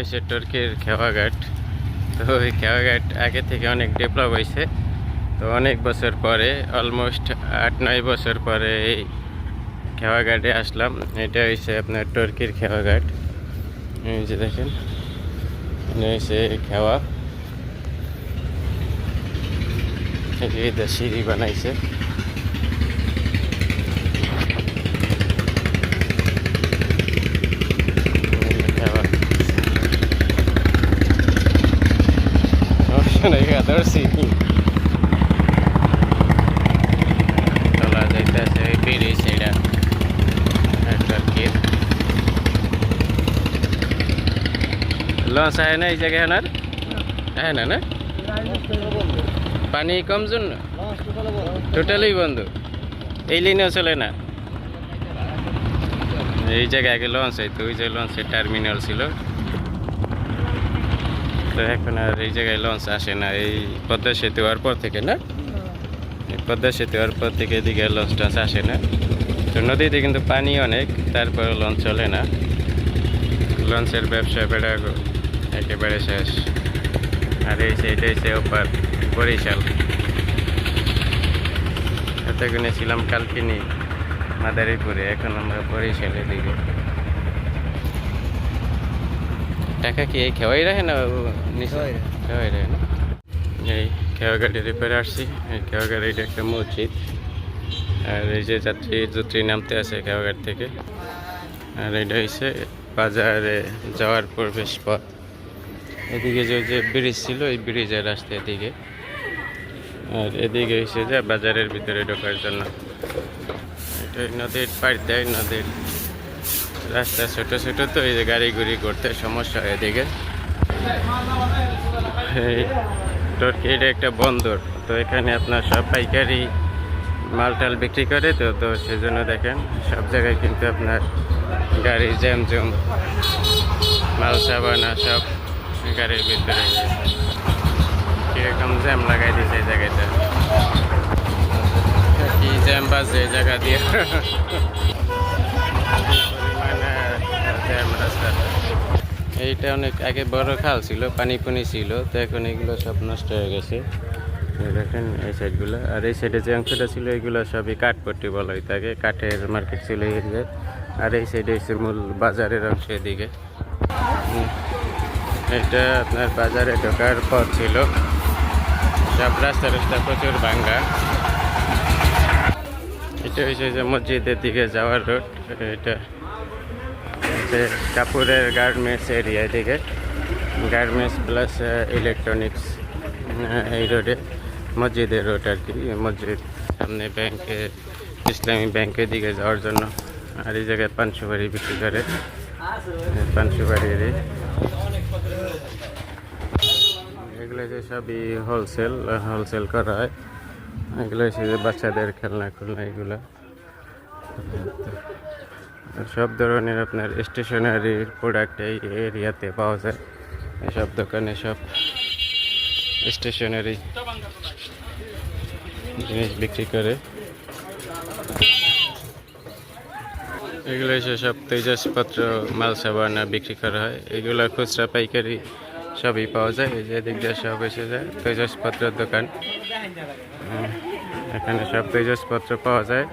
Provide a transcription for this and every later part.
হয়েছে টর্কির খেওয়াঘাট। তো ওই খেওয়াঘাট আগে থেকে অনেক ডেভেলপ হয়েছে তো অনেক বছর পরে অলমোস্ট আট নয় বছর পরে এই খেওয়াঘাটে আসলাম। এটা হয়েছে আপনার টর্কির খেওয়াঘাট। এই যে দেখেন হয়েছে খেওয়া। এই সিঁড়ি বানাইছে খেওয়া ব্রিজ এটা টর্কির লঞ্চ আহে না এই জায়গায় আনার? আহে না না? পানি কম জন্য? টোটালি বন্ধ। এই লাইনেও চলে না। এই জায়গায় আগে লঞ্চ হইতো, ওই যে লঞ্চের টার্মিনাল ছিল। তো এখন আর এই জায়গায় লঞ্চ আসে না। এই পদ্মা সেতু হওয়ার পর থেকে না? পদ্মা সেতু হওয়ার পর থেকে এদিকে লঞ্চ টঞ্চ আসে না। তো নদীতে কিন্তু পানি অনেক, তারপর লঞ্চ চলে না। লঞ্চের ব্যবসা বেড়া একেবারে শেষ। আর এই সাইডে এসে ওপার বরিশাল। এতক্ষণে ছিলাম কালকিনি, মাদারীপুরে, এখন আমরা বরিশালের দিকে। টাকা কি এই খেওয়াই রাখে না নিচে? খেওয়াই রাখে। না? এই খেওয়া গাড়ির রিপেয়ার আসছি। এই খেওয়া গাড়ি এটা একটা মসজিদ। আর এই যে যাত্রী যাত্রী নামতে আছে খেওয়া গাড়ি থেকে। আর এটা হচ্ছে বাজারে যাওয়ার প্রবেশ পথ। এদিকে যে যে ব্রিজ ছিল এই ব্রিজের রাস্তা এদিকে। আর এদিকে এসে যে বাজারের ভিতরে ঢোকার জন্য। এটা নদীর পাড় দেয় নদীর রাস্তা ছোট ছোট তো, এই যে গাড়ি গুড়ি করতে সমস্যা হয় এদিকে। এটা একটা বন্দর। তো এখানে আপনার সব পাইকারি মাল টাল বিক্রি করে তো তো সেজন্য দেখেন, সব জায়গায় কিন্তু আপনার গাড়ি জ্যাম জ্যাম মাল সাবানা সব গাড়ির ভিতরে। কীরকম জ্যাম লাগাই দিয়েছে এই জায়গাটা। কি জ্যাম বাজে এই জায়গা দিয়ে। এইটা অনেক আগে বড় খাল ছিল, পানি পানি ছিল, তো এখন এগুলো সব নষ্ট হয়ে গেছে। দেখেন, এই সাইডগুলো। আর এই সাইডে যে অংশটা ছিল, এগুলো সবই কাঠপট্টি বলা হইতে আগে। কাঠের মার্কেট ছিল এই আর এই সাইডে হচ্ছে মূল বাজারের অংশ এদিকে। এটা আপনার বাজারে ঢোকার পথ ছিল। সব রাস্তা রাস্তা প্রচুর ভাঙ্গা। এটা হচ্ছে যে মসজিদের দিকে যাওয়ার রোড। এটা যে কাপুরের গার্মেন্টস এরিয়া দিকে গার্মেন্টস প্লাস ইলেকট্রনিক্স এই রোডে মসজিদের রোড আর কি, মসজিদ সামনে ব্যাংকে ইসলামী ব্যাংকের দিকে যাওয়ার জন্য। আর এই জায়গায় পান সুপারি বিক্রি করে। পান সুপারির এগুলো যে সবই হোলসেল হোলসেল করা হয়। এগুলো হচ্ছে যে বাচ্চাদের খেলনা খুলনা এগুলো। সব ধরনের আপনার স্টেশনারির প্রোডাক্ট এই এরিয়াতে পাওয়া যায়। এসব দোকানে সব স্টেশনারি জিনিস বিক্রি করে। এগুলো এসে সব তেজসপত্র, মাল সাবানা বিক্রি করা হয়। এগুলো খুচরা পাইকারি সবই পাওয়া যায়। এই যে এদিক দিয়ে সব এসে যায়, তেজসপত্রের দোকান। এখানে সব তেজসপত্র পাওয়া যায়।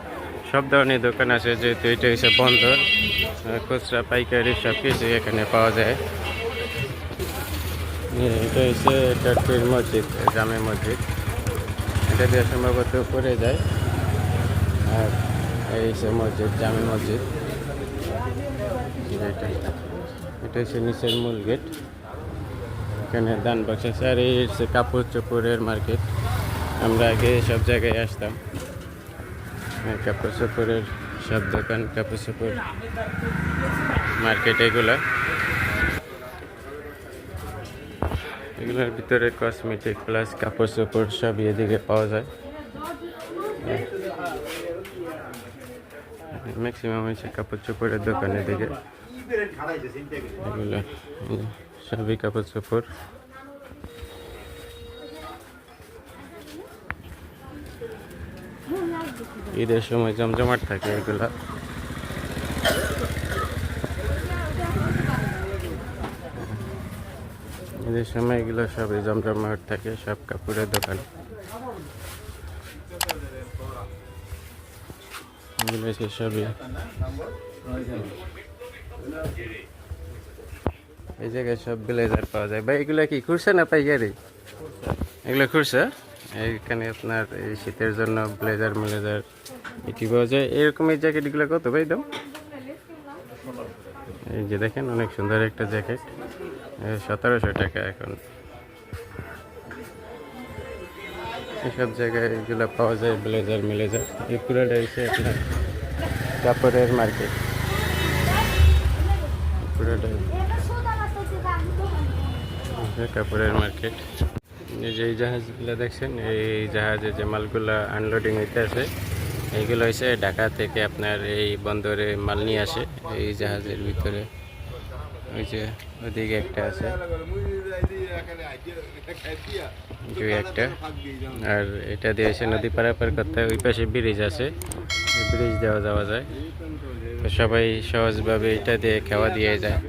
সব ধরনের দোকান আছে যেহেতু এটা হচ্ছে আহ, খুচরা পাইকারি সব কিছুই এখানে পাওয়া যায়। এটা হচ্ছে টার্কির মসজিদ জামে মসজিদ। এটা দিয়ে সম্ভবত উপরে যায়। আর এই হচ্ছে মসজিদ জামে মসজিদ। এটা। এটা হচ্ছে নিচের মূল গেট। এখানে দান বক্স আছে। আর এই হচ্ছে কাপড় চোপড়ের মার্কেট। আমরা আগে সব জায়গায় আসতাম। কাপড় চোপড়ের সব দোকান কাপড় চোপড় মার্কেট এগুলা। এগুলোর ভিতরে কসমেটিক প্লাস কাপড় চোপড় সব এদিকে পাওয়া যায়। ম্যাক্সিমাম হচ্ছে কাপড় চোপড়ের দোকানের দিকে। এগুলো সবই কাপড় চোপড় ঈদের সময় জমজমাট থাকে এগুলা। ঈদের সময় এগুলো সব এই জমজমাট থাকে, সব কাপড়ের দোকান। সবই। এই জায়গায় সব ব্লেজার পাওয়া যায়। ভাই, এগুলো কি খুঁড়ছে না পাইকারি? এগুলো খুঁড়ছে এইখানে আপনার এই শীতের জন্য ব্লেজার মেলেজার এটি পাওয়া যায়। এরকম এই জ্যাকেটগুলো কত ভাই দাম? এই যে দেখেন অনেক সুন্দর একটা জ্যাকেট। সতেরোশো টাকা এখন। এসব জায়গায় এগুলো পাওয়া যায় ব্লেজার মেলেজার। এই পুরোটা হচ্ছে আপনার কাপড়ের মার্কেট। পুরোটা কাপড়ের মার্কেট। যে এই জাহাজগুলো দেখছেন, এই জাহাজে যে মালগুলো আনলোডিং হইতে আছে এইগুলো হচ্ছে ঢাকা থেকে আপনার এই বন্দরে মাল নিয়ে আসে, এই জাহাজের ভিতরে। ওই যে ওদিকে একটা আছে। দুই একটা। আর এটা দিয়ে এসে নদী পারাপার করতে ওই পাশে ব্রিজ আছে। ব্রিজ দেওয়া যাওয়া যায়। সবাই সহজভাবে এটা দিয়ে খাওয়া দিয়ে যায়।